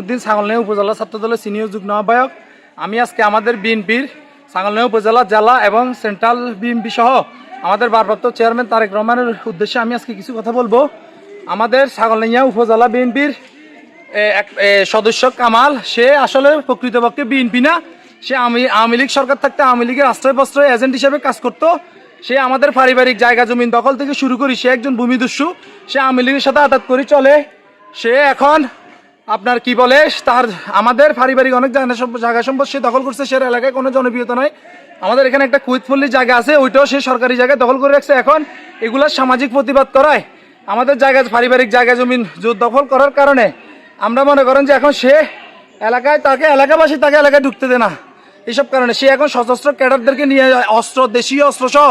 উদ্দিন ছাগলনাই উপজেলা ছাত্রদলের সিনিয়র যুগ্ম আহ্বায়ক। আমি আজকে আমাদের বিএনপির ছাগলনাই উপজেলা, জেলা এবং সেন্ট্রাল বিএনপি সহ আমাদের ভারপ্রাপ্ত চেয়ারম্যান তারেক রহমানের উদ্দেশ্যে আমি আজকে কিছু কথা বলব। আমাদের ছাগলনাইয়া উপজেলা বিএনপির এক সদস্য কামাল, সে আসলে প্রকৃতপক্ষে বিএনপি না। সে আমি, আওয়ামী লীগ সরকার থাকতে আওয়ামী লীগের আশ্রয় প্রশ্রয় এজেন্ট হিসেবে কাজ করতো। সে আমাদের পারিবারিক জায়গা জমিন দখল থেকে শুরু করি, সে একজন ভূমিদস্যু। সে আওয়ামী লীগের সাথে আঘাত করে চলে। সে এখন আপনার কি বলে তার আমাদের পারিবারিক অনেক জায়গা সম্পদ সে দখল করছে সে এলাকায় কোনো জনপ্রিয়তা নয় আমাদের এখানে একটা কুইতপল্লী জায়গা আছে, ওইটাও সে সরকারি জায়গায় দখল করে রাখছে। এখন এগুলা সামাজিক প্রতিবাদ করায়। আমাদের জায়গা, পারিবারিক জায়গা জমিন জোর দখল করার কারণে আমরা মনে করেন যে এখন সে এলাকায় তাকে, এলাকাবাসী তাকে এলাকায় ঢুকতে দেয় না। এইসব কারণে সে এখন সশস্ত্র ক্যাডারদেরকে নিয়ে অস্ত্র, দেশীয় অস্ত্র সহ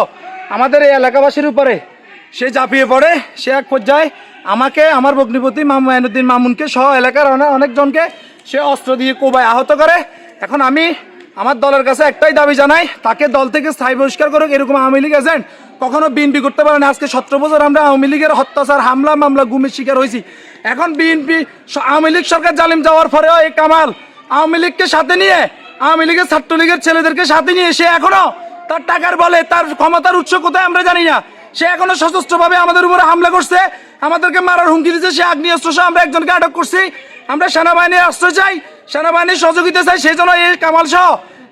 আমাদের এই এলাকাবাসীর উপরে। সে ঝাঁপিয়ে পড়ে, সে এক পর্যায়ে আমাকে, আমার ভগ্নিপতি মামু মাইনুদ্দিন মামুনকে সহ এলাকার অনেক অনেকজনকে সে অস্ত্র দিয়ে কোবায় আহত করে। এখন আমি আমার দলের কাছে একটাই দাবি জানাই, তাকে দল থেকে স্থায়ী বহিষ্কার করুক, এরকম আওয়ামী লীগ এজেন্ট কখনো বিএনপি করতে পারে না। আজকে সতেরো বছর আমরা আওয়ামী লীগের হত্যাচার, হামলা, মামলা, গুমের শিকার হয়েছি। এখন বিএনপি আওয়ামী লীগ সরকার জালিম যাওয়ার পরেও এই কামাল আওয়ামী লীগকে সাথে নিয়ে, আওয়ামী লীগের ছাত্রলীগের ছেলেদেরকে সাথে নিয়ে সে এখনও তার টাকার বলে, তার ক্ষমতার উৎস কোথায় আমরা জানি না। সে এখনও সশস্ত্রভাবে আমাদের উপরে হামলা করছে। আমাদেরকে মারার হুমকি দিচ্ছে। সে আগ্নেয় অস্ত্র সহ আমরা একজনকে আটক করছি। আমরা সেনাবাহিনীর অস্ত্র চাই। সেনাবাহিনীর সহযোগিতা চাই। সেই জন্য এই কামাল সহ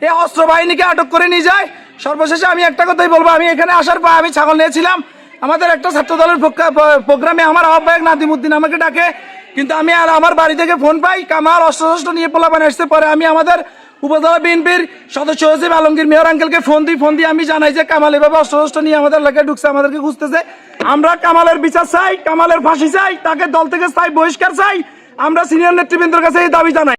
এই অস্ত্র বাহিনীকে আটক করে নিয়ে যায়। সর্বশেষে আমি একটা কথাই বলব। আমি এখানে আসার পর আমি ছাগল নিয়েছিলাম। আমাদের একটা ছাত্র দলের প্রোগ্রামে আমার আহ্বায়ক নাদিমুদ্দিন আমাকে ডাকে। কিন্তু আমি আর আমার বাড়ি থেকে ফোন পাই। কামাল অস্ত্র শস্ত্র নিয়ে পোলাপান আসতে পরে আমি আমাদের উপজেলা বিএনপির সদস্য সচিব আলমগীর মেয়র আঙ্কেলকে ফোন দিই ফোন দিয়ে আমি জানাই যে কামাল এভাবে অস্ত্র নিয়ে আমাদের এলাকায় ঢুকছে, আমাদেরকে খুঁজতেছে। আমরা কামালের বিচার চাই, কামালের ফাঁসি চাই, তাকে দল থেকে চাই বহিষ্কার চাই। আমরা সিনিয়র নেতৃবৃন্দের কাছে এই দাবি জানাই।